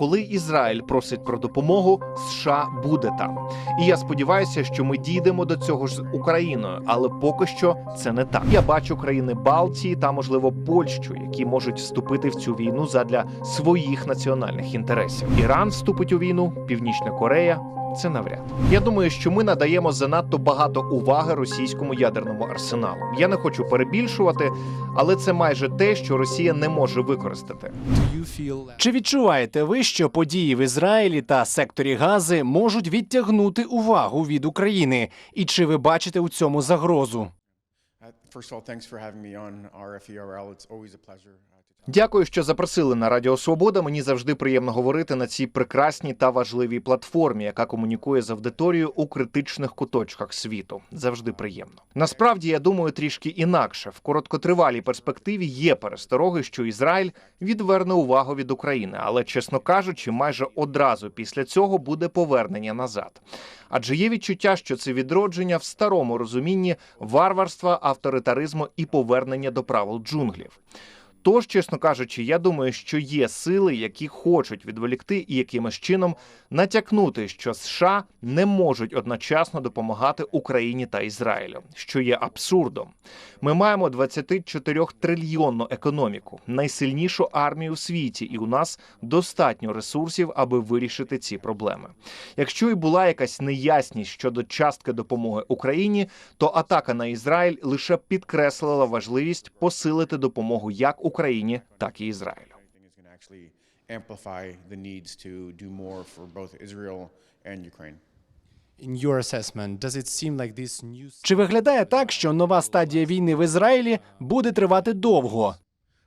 коли Ізраїль просить про допомогу, США буде там. І я сподіваюся, що ми дійдемо до цього ж з Україною, але поки що це не так. Я бачу країни Балтії та, можливо, Польщу, які можуть вступити в цю війну задля своїх національних інтересів. Іран вступить у війну, Північна Корея. Це навряд. Я думаю, що ми надаємо занадто багато уваги російському ядерному арсеналу. Я не хочу перебільшувати, але це майже те, що Росія не може використати. Чи відчуваєте ви, що події в Ізраїлі та секторі Гази можуть відтягнути увагу від України? І чи ви бачите у цьому загрозу? First of all, thanks for having me on RFERL. It's always a pleasure. Дякую, що запросили на Радіо Свобода. Мені завжди приємно говорити на цій прекрасній та важливій платформі, яка комунікує з аудиторією у критичних куточках світу. Завжди приємно. Насправді я думаю трішки інакше. В короткотривалій перспективі є перестороги, що Ізраїль відверне увагу від України, але чесно кажучи, майже одразу після цього буде повернення назад. Адже є відчуття, що це відродження в старому розумінні варварства, авторитаризму і повернення до правил джунглів. Тож, чесно кажучи, я думаю, що є сили, які хочуть відволікти і якимось чином натякнути, що США не можуть одночасно допомагати Україні та Ізраїлю, що є абсурдом. Ми маємо 24 трильйонну економіку, найсильнішу армію в світі, і у нас достатньо ресурсів, аби вирішити ці проблеми. Якщо і була якась неясність щодо частки допомоги Україні, то атака на Ізраїль лише підкреслила важливість посилити допомогу як Україні, так і Ізраїлю. Чи виглядає так, що нова стадія війни в Ізраїлі буде тривати довго?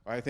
Uh.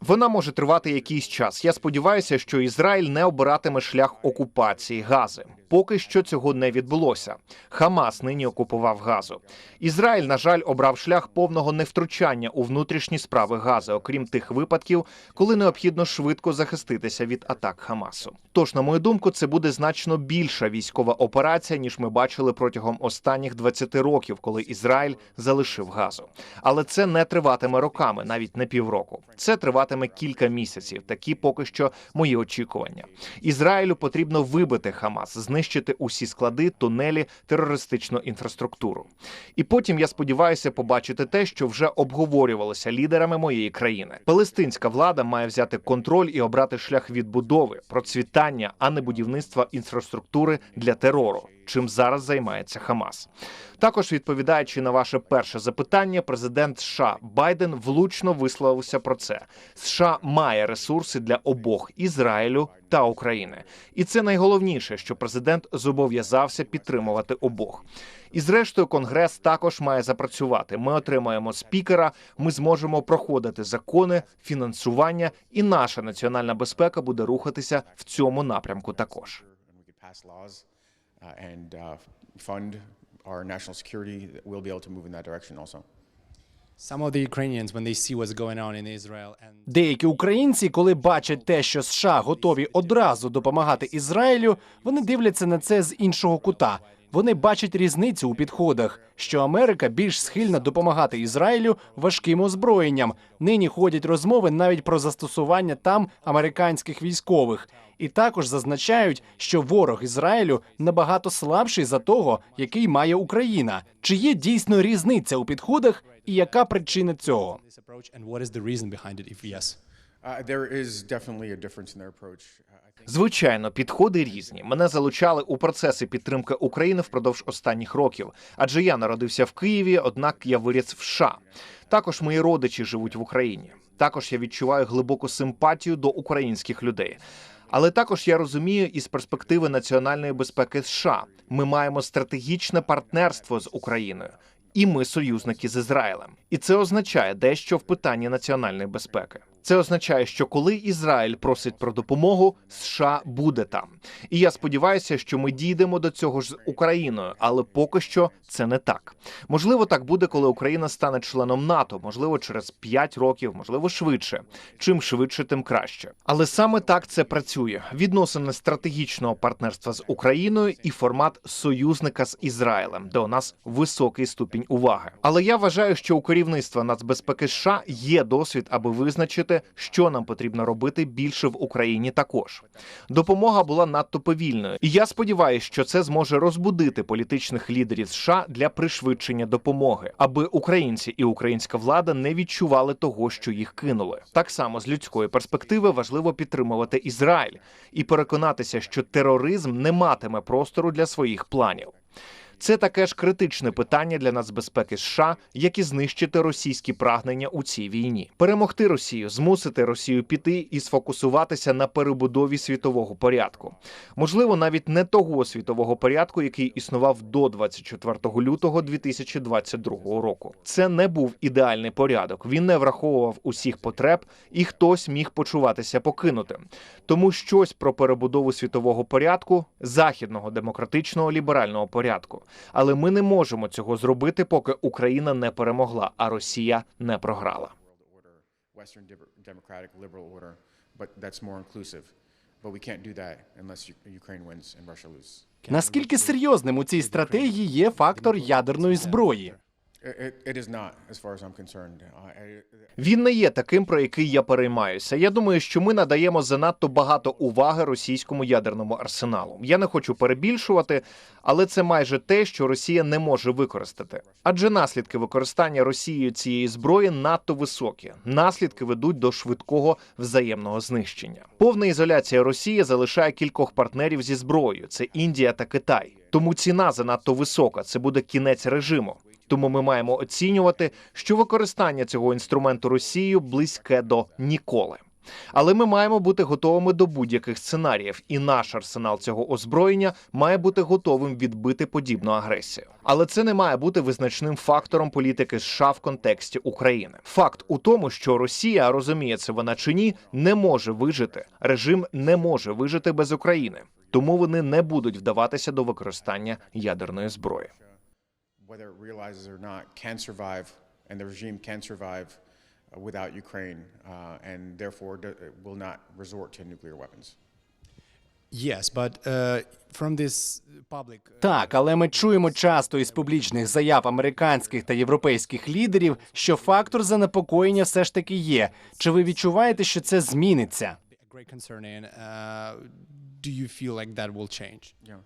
Вона може тривати якийсь час. Я сподіваюся, що Ізраїль не обиратиме шлях окупації Гази. Поки що цього не відбулося. Хамас нині окупував Газу. Ізраїль, на жаль, обрав шлях повного невтручання у внутрішні справи Гази, окрім тих випадків, коли необхідно швидко захиститися від атак Хамасу. Тож, на мою думку, це буде значно більша військова операція, ніж ми бачили протягом останніх 20 років, коли Ізраїль залишив Газу. Але це не триватиме роками, навіть не півроку. Це триватиме кілька місяців. Такі поки що мої очікування. Ізраїлю потрібно вибити Хамас, знищити усі склади, тунелі, терористичну інфраструктуру. І потім я сподіваюся побачити те, що вже обговорювалося лідерами моєї країни. Палестинська влада має взяти контроль і обрати шлях відбудови, процвітання, а не будівництва інфраструктури для терору. Чим зараз займається Хамас, також відповідаючи на ваше перше запитання, президент США Байден влучно висловився про це. США має ресурси для обох Ізраїлю та України, і це найголовніше, що президент зобов'язався підтримувати обох. І зрештою, конгрес також має запрацювати. Ми отримаємо спікера, ми зможемо проходити закони, фінансування, і наша національна безпека буде рухатися в цьому напрямку також. And uh, uh, fund our national security, we'll be able to move in that direction also. some of the Ukrainians when they see what's going on in Israel and Деякі українці, коли бачать те, що США готові одразу допомагати Ізраїлю, вони дивляться на це з іншого кута. Вони бачать різницю у підходах, що Америка більш схильна допомагати Ізраїлю важким озброєнням. Нині ходять розмови навіть про застосування там американських військових, і також зазначають, що ворог Ізраїлю набагато слабший за того, який має Україна. Чи є дійсно різниця у підходах, і яка причина цього? Uh, there is definitely a difference in their approach. Звичайно, підходи різні. Мене залучали у процеси підтримки України впродовж останніх років, адже я народився в Києві, однак я виріс в США. Також мої родичі живуть в Україні. Також я відчуваю глибоку симпатію до українських людей. Але також я розумію із перспективи національної безпеки США. Ми маємо стратегічне партнерство з Україною. І ми союзники з Ізраїлем, і це означає дещо в питанні національної безпеки. Це означає, що коли Ізраїль просить про допомогу, США буде там. І я сподіваюся, що ми дійдемо до цього ж з Україною, але поки що це не так. Можливо, так буде, коли Україна стане членом НАТО, можливо, через 5 років, можливо, швидше. Чим швидше, тим краще. Але саме так це працює: відносини стратегічного партнерства з Україною і формат союзника з Ізраїлем, де у нас високий ступінь уваги. Але я вважаю, що у керівництва нацбезпеки США є досвід, аби визначити, вирішити, що нам потрібно робити більше в Україні. Також допомога була надто повільною, і я сподіваюся, що це зможе розбудити політичних лідерів США для пришвидшення допомоги, аби українці і українська влада не відчували того, що їх кинули. Так само з людської перспективи важливо підтримувати Ізраїль і переконатися, що тероризм не матиме простору для своїх планів. Це таке ж критичне питання для нацбезпеки США, як і знищити російські прагнення у цій війні, перемогти Росію, змусити Росію піти і сфокусуватися на перебудові світового порядку. Можливо, навіть не того світового порядку, який існував до 24 лютого 2022 року. Це не був ідеальний порядок. Він не враховував усіх потреб, і хтось міг почуватися покинутим. Тому щось про перебудову світового порядку, західного демократичного ліберального порядку. Але ми не можемо цього зробити, поки Україна не перемогла, а Росія не програла. Наскільки серйозним у цій стратегії є фактор ядерної зброї? Uh, Він не є таким, про який я переймаюся. Я думаю, що ми надаємо занадто багато уваги російському ядерному арсеналу. Я не хочу перебільшувати, але це майже те, що Росія не може використати. Адже наслідки використання Росією цієї зброї надто високі. Наслідки ведуть до швидкого взаємного знищення. Повна ізоляція Росії залишає кількох партнерів зі зброєю: це Індія та Китай. Тому ціна занадто висока. Це буде кінець режиму. Тому ми маємо оцінювати, що використання цього інструменту Росією близьке до ніколи. Але ми маємо бути готовими до будь-яких сценаріїв, і наш арсенал цього озброєння має бути готовим відбити подібну агресію. Але це не має бути визначним фактором політики США в контексті України. Факт у тому, що Росія розуміє це вона чи ні, не може вижити. Режим не може вижити без України, тому вони не будуть вдаватися до використання ядерної зброї. Whether it realizes or not, can survive, and the regime can survive uh, without Ukraine, uh, and therefore do, will not resort to nuclear weapons. Yes, but uh, from this public. Так, але ми чуємо часто із публічних заяв американських та європейських лідерів, що фактор занепокоєння все ж таки є. Чи ви відчуваєте, що це зміниться? a great concern, and uh, do you feel like that will change? Yeah.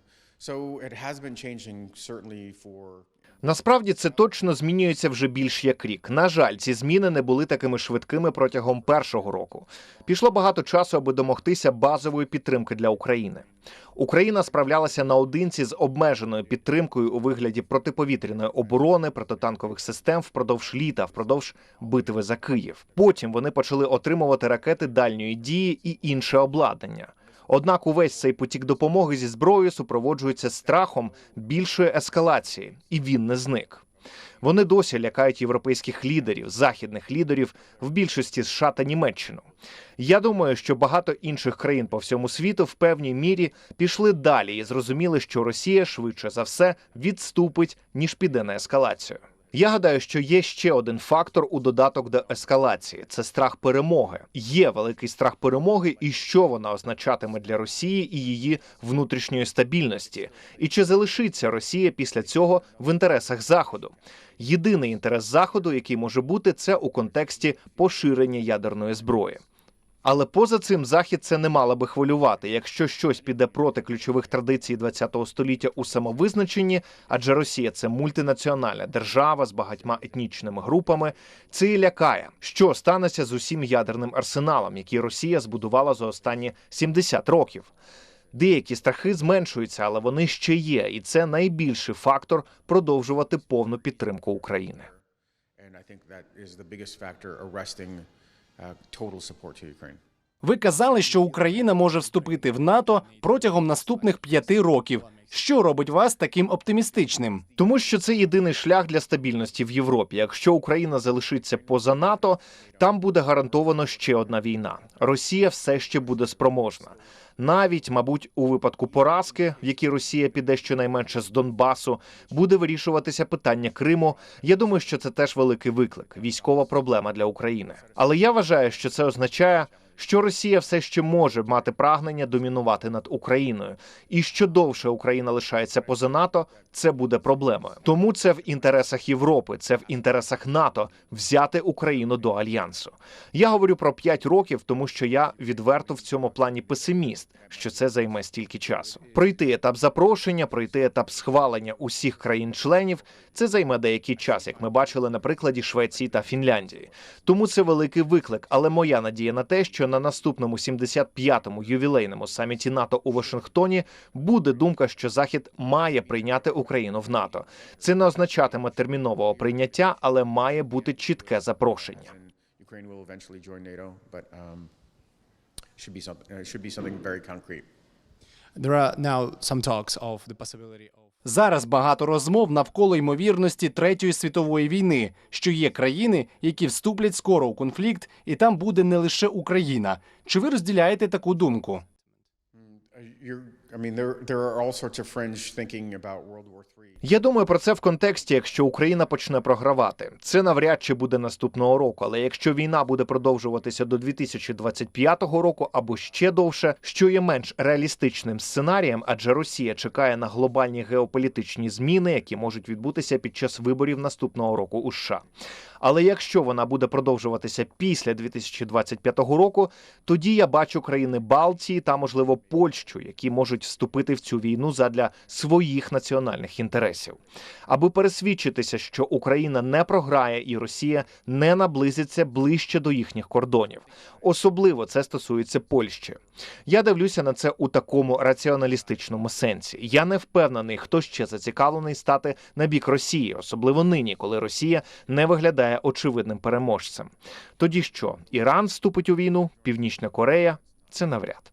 So it has been changing certainly for Насправді це точно змінюється вже більш як рік. На жаль, ці зміни не були такими швидкими протягом першого року. Пішло багато часу, аби домогтися базової підтримки для України. Україна справлялася наодинці з обмеженою підтримкою у вигляді протиповітряної оборони, протитанкових систем впродовж літа, впродовж битви за Київ. Потім вони почали отримувати ракети дальньої дії і інше обладнання. Однак увесь цей потік допомоги зі зброєю супроводжується страхом більшої ескалації, і він не зник. Вони досі лякають європейських лідерів, західних лідерів в більшості США та Німеччину. Я думаю, що багато інших країн по всьому світу в певній мірі пішли далі і зрозуміли, що Росія швидше за все відступить ніж піде на ескалацію. Я гадаю, що є ще один фактор у додаток до ескалації це страх перемоги. Є великий страх перемоги, і що вона означатиме для Росії і її внутрішньої стабільності, і чи залишиться Росія після цього в інтересах Заходу? Єдиний інтерес Заходу, який може бути, це у контексті поширення ядерної зброї. Але поза цим захід це не мало би хвилювати, якщо щось піде проти ключових традицій ХХ століття у самовизначенні, адже Росія це мультинаціональна держава з багатьма етнічними групами. Це і лякає, що станеться з усім ядерним арсеналом, який Росія збудувала за останні 70 років. Деякі страхи зменшуються, але вони ще є, і це найбільший фактор продовжувати повну підтримку України. Uh, total support to Ukraine. Ви казали, що Україна може вступити в НАТО протягом наступних п'яти років. Що робить вас таким оптимістичним? Тому що це єдиний шлях для стабільності в Європі. Якщо Україна залишиться поза НАТО, там буде гарантовано ще одна війна. Росія все ще буде спроможна. Навіть, мабуть, у випадку поразки, в якій Росія піде щонайменше з Донбасу, буде вирішуватися питання Криму. Я думаю, що це теж великий виклик, військова проблема для України. Але я вважаю, що це означає, що Росія все ще може мати прагнення домінувати над Україною, і що довше Україна лишається поза НАТО, це буде проблемою. Тому це в інтересах Європи, це в інтересах НАТО взяти Україну до альянсу. Я говорю про 5 років, тому що я відверто в цьому плані песиміст, що це займе стільки часу. Пройти етап запрошення, пройти етап схвалення усіх країн-членів це займе деякий час, як ми бачили на прикладі Швеції та Фінляндії. Тому це великий виклик. Але моя надія на те, що на наступному 75-му ювілейному саміті НАТО у Вашингтоні буде думка, що Захід має прийняти Україну в НАТО. Це не означатиме термінового прийняття, але має бути чітке запрошення. Um, should be something. Should be something very concrete. There are now some talks of the possibility of Зараз багато розмов навколо ймовірності третьої світової війни, що є країни, які вступлять скоро у конфлікт, і там буде не лише Україна. Чи ви розділяєте таку думку? Я думаю про це в контексті, якщо Україна почне програвати. Це навряд чи буде наступного року. Але якщо війна буде продовжуватися до 2025 року або ще довше, що є менш реалістичним сценарієм, адже Росія чекає на глобальні геополітичні зміни, які можуть відбутися під час виборів наступного року у США. Але якщо вона буде продовжуватися після 2025 року, тоді я бачу країни Балтії та, можливо, Польщу, які можуть вступити в цю війну задля своїх національних інтересів, аби пересвідчитися, що Україна не програє і Росія не наблизиться ближче до їхніх кордонів. Особливо це стосується Польщі. Я дивлюся на це у такому раціоналістичному сенсі. Я не впевнений, хто ще зацікавлений стати на бік Росії, особливо нині, коли Росія не виглядає очевидним переможцем. Тоді що Іран вступить у війну, Північна Корея це навряд.